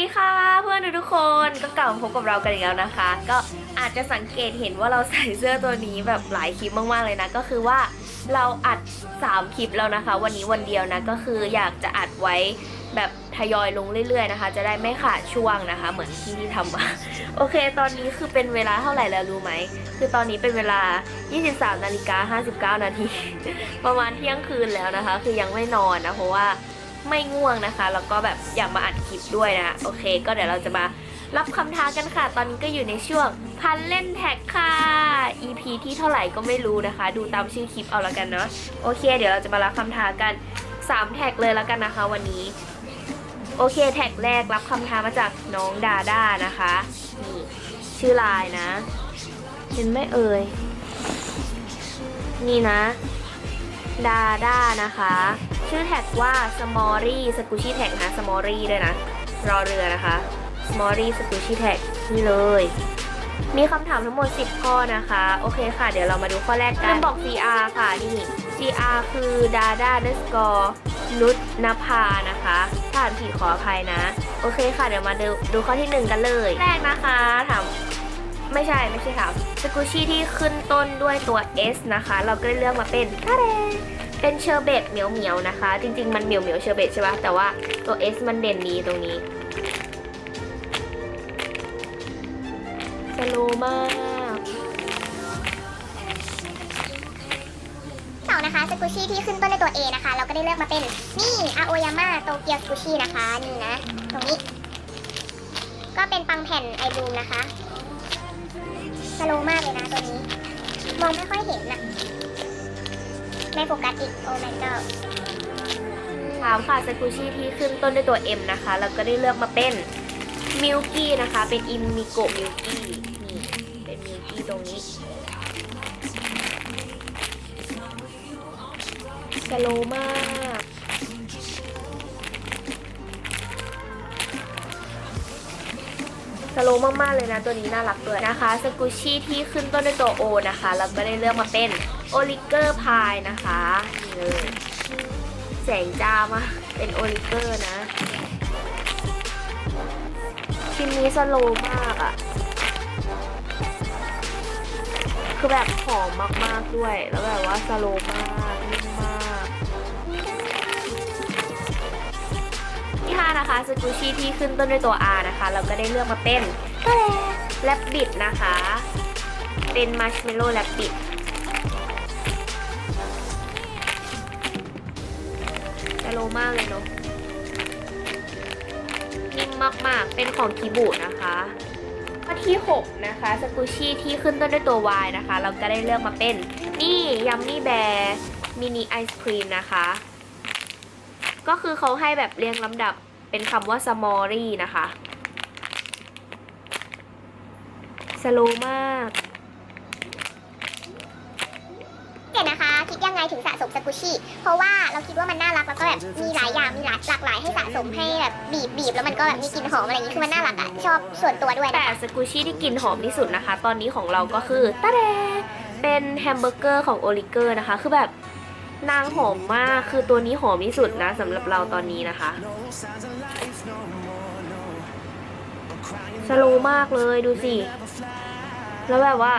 ดีค่ะเพื่อนทุกคนก็กลับมาพบกับเรากันอีกแล้วนะคะ ก็อาจจะสังเกตเห็นว่าเราใส่เสื้อตัวนี้แบบหลายคลิปมากๆเลยนะ ก็คือว่าเราอัด 3 คลิปแล้วนะคะ วันนี้วันเดียวนะก็คืออยากจะอัดไว้แบบทยอยลงเรื่อยๆนะคะ จะได้ไม่ขาดช่วงนะคะ เหมือนที่ที่ทำมาโอเค ตอนนี้คือเป็นเวลาเท่าไหร่แล้วรู้ไหม คือตอนนี้เป็นเวลา 23นาฬิกา59นาทีประมาณเที่ยงคืนแล้วนะคะ คือยังไม่นอนนะเพราะว่า ไม่ง่วงนะคะ แล้วก็แบบอยากมาอัดคลิปด้วยนะโอเค ก็เดี๋ยวเราจะมารับคำท้ากันค่ะ ตอนนี้ก็อยู่ในช่วงพันเล่นแท็กค่ะ EP ที่เท่าไหร่ก็ไม่รู้นะคะ ดูตามชื่อคลิปเอาละกันเนาะโอเค เดี๋ยวเราจะมารับคำท้ากัน 3 แท็กเลยแล้วกันนะคะ วันนี้ โอเค แท็กแรกรับคำท้ามาจากน้องดาด้านะคะนี่ชื่อลน์นะ เห็นไหมเอ่ย นี่นะ ดาด้านะคะ ชื่อแท็กว่า s m o r y s q u i s h y Tag นะ s m o r y ด้วยนะ รอเรือนะคะ s m o r y s q u i s h y Tag นี่เลย มีคำถามทั้งหมด 10 ข้อนะคะ โอเคค่ะ เดี๋ยวเรามาดูข้อแรกกันเริ่มบอก CR ค่ะ นี่ CR คือดาด้า underscore นุชนภานะคะถ้าอ่านผิดขออภัยนะ โอเคค่ะ เดี๋ยวมาดูดูข้อที่ 1 กันเลย แรกนะคะถามไม่ใช่ไม่ใช่ค่ะสกูชี่ที่ขึ้นต้นด้วยตัว S นะคะ เราก็ได้เลือกมาเป็นตาเด เป็นเชอร์เบตเหมียวเหมียวๆนะคะ จริง ๆ มันเหมียวเหมียวเชอร์เบตใช่ปะแต่ว่าตัว S มันเด่นนี้ตรงนี้สโลมากสองนะคะสกูชี่ที่ขึ้นต้นด้วยตัว A นะคะ เราก็ได้เลือกมาเป็นนี่อาโอยาม่าโตเกียวสกูชี่นะคะ นี่นะ ตรงนี้ ก็เป็นปังแผ่นไอบูมนะคะสโลมากเลยนะตัวนี้ มองไม่ค่อยเห็นนะ ไม่โฟกัสอีก โอ้ my god ถามค่ะสกูชี่ที่ขึ้นต้นด้วยตัว M นะคะเราก็ได้เลือกมาเป็นมิลกี้นะคะ เป็นอิมมิโกมิลกี้นี่เป็นมิลกี้ตรงนี้สโลมากสโลมากๆเลยนะตัวนี้น่ารักด้วยนะคะสกูชี่ที่ขึ้นต้นด้วยตัว O นะคะเราก็ได้เลือกมาเป็น โอลิเกอร์พายนะคะนี่เลยแสงจ้ามาเป็นโอลิเกอร์นะชิ้นนี้สโลว์มากอะ่ะ คือแบบหอมมากๆด้วย แล้วแบบว่าสโลว์มากนิ่มมากที่ห้านะคะสกูชี่ที่ขึ้นต้นด้วยตัว R นะคะ เราก็ได้เลือกมาเป็นแลบบิดนะคะ เป็นมาร์ชเมลโล่แลบบิด จะโลมากเลยเนาะนิ่มมากๆ เป็นของคีบูนะคะข้อที่ 6 นะคะสกูชี่ที่ขึ้นต้นด้วยตัว Y นะคะ เราก็ได้เลือกมาเป็น นี่ยัมมี่แบร์มินิไอศครีมนะคะ ก็คือเขาให้แบบเรียงลำดับเป็นคำว่า small นะคะสโลมาก ยังไงถึงสะสมสกูชี่เพราะว่าเราคิดว่ามันน่ารักแล้วก็แบบมีหลายอย่างมีหลายหลากหลายให้สะสมให้แบบบีบบีบแล้วมันก็แบบมีกลิ่นหอมอะไรอย่างนี้คือมันน่ารักอะชอบส่วนตัวด้วยแต่สกูชี่ที่กลิ่นหอมที่สุดนะคะ ตอนนี้ของเราก็คือตาเดเป็นแฮมเบอร์เกอร์ของโอลิเกอร์นะคะ คือแบบนางหอมมากคือตัวนี้หอมที่สุดนะสำหรับเราตอนนี้นะคะสโลว์มากเลยดูสิ แล้วแบบว่า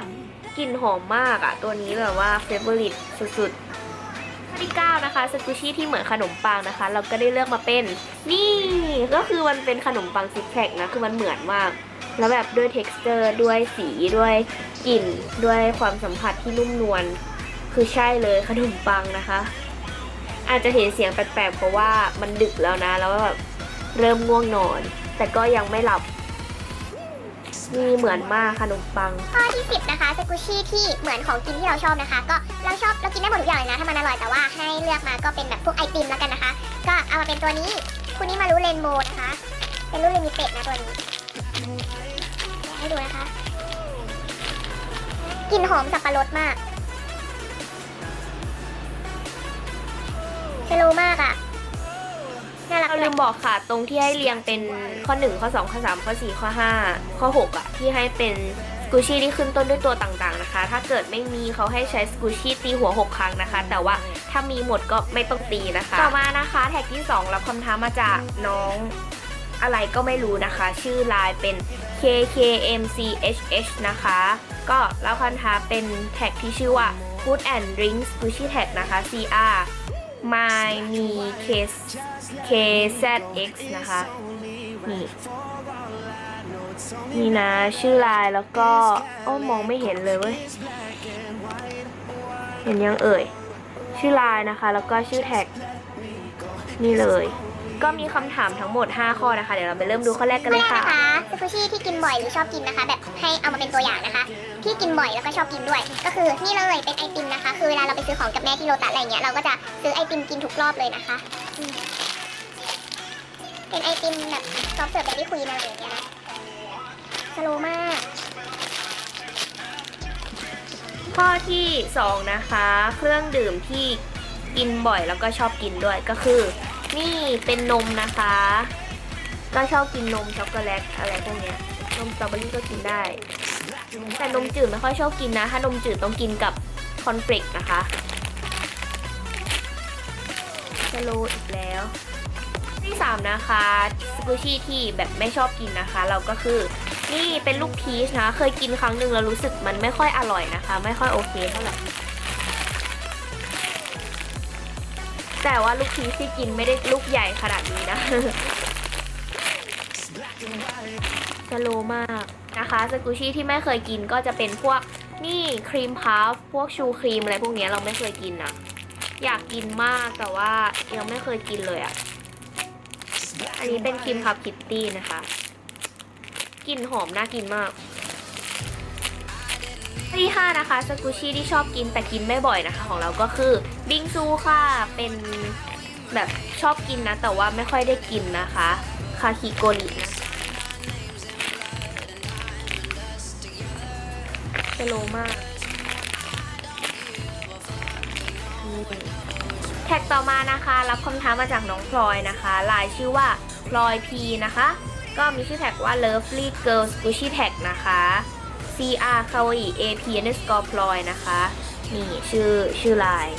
กลิ่นหอมมากอะตัวนี้แบบว่าเฟเวอริตสุดๆข้อที่9นะคะสกูชี่ที่เหมือนขนมปังนะคะ เราก็ได้เลือกมาเป็น นี่ก็คือมันเป็นขนมปังซิกแพคนะคือมันเหมือนมาก แล้วแบบด้วย t e x t อร์ด้วยสีด้วยกลิ่นด้วยความสัมผัสที่นุ่มนวลคือใช่เลยขนมปังนะคะ อาจจะเห็นเสียงแปลกๆเพราะว่ามันดึกแล้วนะ แล้วแบบเริ่มง่วงนอน แต่ก็ยังไม่หลับ นี่เหมือนมากขนมปัง ข้อที่ 10 นะคะสกูชี่ที่เหมือนของกินที่เราชอบนะคะ ก็เราชอบเรากินได้หมดทุกอย่างเลยนะถ้ามันอร่อยแต่ว่าให้เลือกมาก็เป็นแบบพวกไอติมแล้วกันนะคะ ก็เอามาเป็นตัวนี้คุณนี้มารู้เรนโบว์นะคะ เป็นรุ่นลิมิเต็ดนะตัวนี้ให้ดูนะคะกลิ่นหอมสับปะรดมากเชโลมากอะ่ะ น่ารักเราเลลืยมบอกค่ะ ตรงที่ให้เรียงเป็นข้อ 1 ข้อ 2 ข้อ 3 ข้อ 4 ข้อ 5 ข้อ 6อะที่ให้เป็นสกูชี่ที่ขึ้นต้นด้วยตัวต่างๆนะคะ ถ้าเกิดไม่มีเขาให้ใช้สกูชี่ตีหัว 6 ครั้งนะคะ แต่ว่าถ้ามีหมดก็ไม่ต้องตีนะคะ ต่อมานะคะแท็กที่ 2 รับคำท้ามาจากน้องอะไรก็ไม่รู้นะคะ ชื่อไลน์เป็น KKMCHH นะคะ ก็แล้วคันท้าเป็นแท็กที่ชื่อว่า Food and Drinks Gucci Tag นะคะ CR My Me K KZX นะคะ นี่นี่นะชื่อลายแล้วก็โอ้มองไม่เห็นเลยเว้ย เห็นยังเอ่ย ชื่อลายนะคะ แล้วก็ชื่อแท็ก นี่เลย ก็มีคำถามทั้งหมด 5 ข้อนะคะ เดี๋ยวเราไปเริ่มดูข้อแรกกันข้อเลแรยกค่ะนะคะสกูชี่ที่กินบ่อยหรือชอบกินนะคะ แบบให้เอามาเป็นตัวอย่างนะคะ ที่กินบ่อยแล้วก็ชอบกินด้วย ก็คือนี่เลยเป็นไอติมนะคะ คือเวลาเราไปซื้อของกับแม่ที่โลตัสอะไรเงี้ยเราก็จะซื้อไอติมกินทุกรอบเลยนะคะอืมเป็นไอติมแบบซอฟต์เสิร์ฟแบบที่คุยอะไรอย่างเงี้ยนะสโลว์มากข้อที่ 2 นะคะ เครื่องดื่มที่กินบ่อยแล้วก็ชอบกินด้วยก็คือ นี่เป็นนมนะคะ ก็ชอบกินนมช็อกโกแลตอะไรพวกเนี้ย นมสตรอเบอรี่ก็กินได้ แต่นมจืดไม่ค่อยชอบกินนะ ถ้านมจืดต้องกินกับคอนเฟลกนะคะสโลอีกแล้ว ที่3นะคะสกูชี่ที่แบบไม่ชอบกินนะคะ เราก็คือนี่เป็นลูกพีชนะ เคยกินครั้งหนึ่งแล้วรู้สึกมันไม่ค่อยอร่อยนะคะ ไม่ค่อยโอเคเท่าไหร่ แต่ว่าลูกพีชที่กินไม่ได้ลูกใหญ่ขนาดนี้นะสโลมากนะคะสกูชี่ที่ไม่เคยกินก็จะเป็นพวกนี่ครีมพัฟพวกชูครีมอะไรพวกนี้เราไม่เคยกินนะอยากกินมากแต่ว่ายังไม่เคยกินเลยอะ่ะ อันนี้เป็นครีมพัฟคิตตี้นะคะกลิ่นหอมน่ากินมากที่5นะคะสกูชี่ที่ชอบกินแต่กินไม่บ่อยนะคะ ของเราก็คือ บิงซูค่ะเป็นแบบชอบกินนะ แต่ว่าไม่ค่อยได้กินนะคะ คาคิโกรินะสโลมากนี่แท็กต่อมานะคะ รับคำถามมาจากน้องพลอยนะคะลายชื่อว่าพลอยพีนะคะ ก็มีชื่อแท็กว่า lovely girls gucci tag นะคะ cr คาวอี ap underscore พลอยนะคะ นี่ชื่อชื่อลาย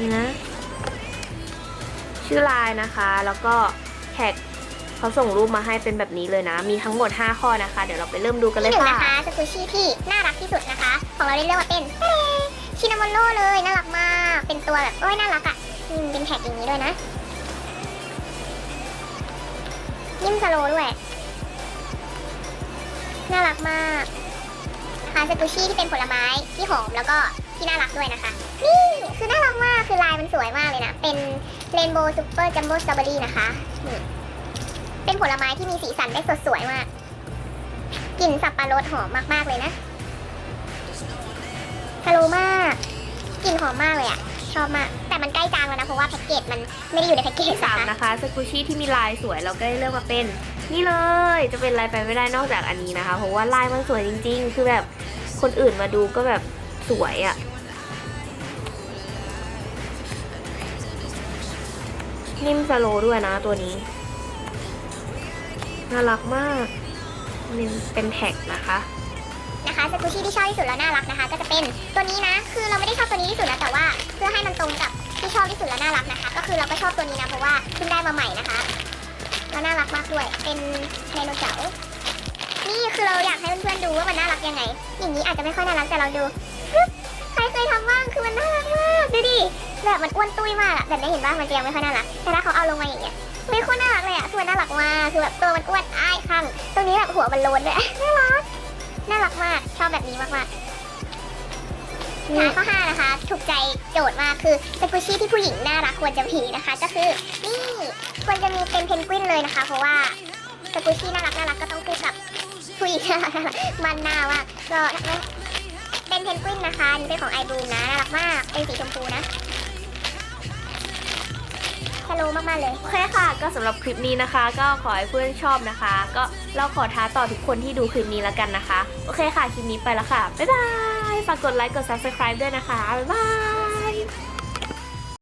นี่นะ ชื่อลายนะคะ แล้วก็แท็กเขาส่งรูปมาให้เป็นแบบนี้เลยนะ มีทั้งหมด 5 ข้อนะคะ เดี๋ยวเราไปเริ่มดูกันเลที่ยหนึ่งค่ะนะคะสกูชี่ที่น่ารักที่สุดนะคะ ของเราได้เรียกว่าเป็นชินามอนโร่เลย น่ารักมาก เป็นตัวแบบโอ้ยน่ารักอะ่ะอืมเป็นแท็กอย่างนี้ด้วยนะ ยิ้มสโลว์ด้วย น่ารักมากนะคะสกูชี่ที่เป็นผลไม้ที่หอมแล้วก็ที่น่ารักด้วยนะคะ นี่คือน่ารักมาก คือลายมันสวยมากเลยนะ เป็นเรนโบว์ซูเปอร์จัมโบ้สตรอเบอรี่นะคะเป็นผลไม้ที่มีสีสันได้สดสวยมาก กลิ่นสับปะรดหอมมากๆเลยนะฮัลโหลมาก กลิ่นหอมมากเลยอะชอบมาก แต่มันใกล้จางแล้วนะเพราะว่าแพ็กเกจมันไม่ได้อยู่ในแพ็กเกจสามนะคะนะคะสกูชี่ที่มีลายสวยเราก็ได้เลือกมาเป็น นี่เลย จะเป็นลายไปไม่ได้นอกจากอันนี้นะคะ เพราะว่าลายมันสวยจริง ๆ คือแบบคนอื่นมาดูก็แบบสวยอะ่ นิ่มสโลด้วยนะตัวนี้ น่ารักมากนี่เป็นแท็กนะคะนะคะสกูชี่ที่ชอบที่สุดแล้วน่ารักนะคะ ก็จะเป็นตัวนี้นะ คือเราไม่ได้ชอบตัวนี้ที่สุดนะแต่ว่า เพื่อให้มันตรงกับที่ชอบที่สุดแล้วน่ารักนะคะ ก็คือเราก็ชอบตัวนี้นะเพราะว่าเพิ่งได้มาใหม่นะคะแล้วน่ารักมากด้วยเป็นไดโนเสาร์นี่คือเราอยากให้เพื่อนๆดูว่ามันน่ารักยังไง อย่างนี้อาจจะไม่ค่อยน่ารักแต่เราดูใครเคยทำบ้างคือมันน่ารักมากดูดิ แบบมันอ้วนตุ้ยมากอะแบบนี้เห็นว่ามันจะยังไม่ค่อยน่ารัก แต่ถ้าเขาเอาลงมาอย่างเงี้ยไม่โคตรน่ารักเลยอะคือมันน่ารักมากคือแบบตัวมันอ้วนอ้ายข้างตรงนี้แบบหัวมันโลนด้วยน่ารัก น่ารักมาก ชอบแบบนี้มากๆงานข้อ5นะคะ ถูกใจโจทย์มากคือสกูชี่ที่ผู้หญิงน่ารักควรจะมีนะคะ ก็คือนี่ควรจะมีเป็นเพนกวินเลยนะคะ เพราะว่าสกูชี่น่ารักน่ารักก็ต้องคู่กับผู้หญิงน่ารักน่ารักมันน้ามากก็เป็นเพนกวินนะคะนี่เป็นของไอบูมนะน่ารักมากเป็นสีชมพูนะ โลมากๆเลย โอเคค่ะ ก็สำหรับคลิปนี้นะคะ ก็ขอให้เพื่อนชอบนะคะ ก็เราขอท้าต่อทุกคนที่ดูคลิปนี้แล้วกันนะคะ โอเคค่ะ คลิปนี้ไปแล้วค่ะ บ๊ายบาย ฝากกดไลค์ กด subscribe ด้วยนะคะ บ๊ายบาย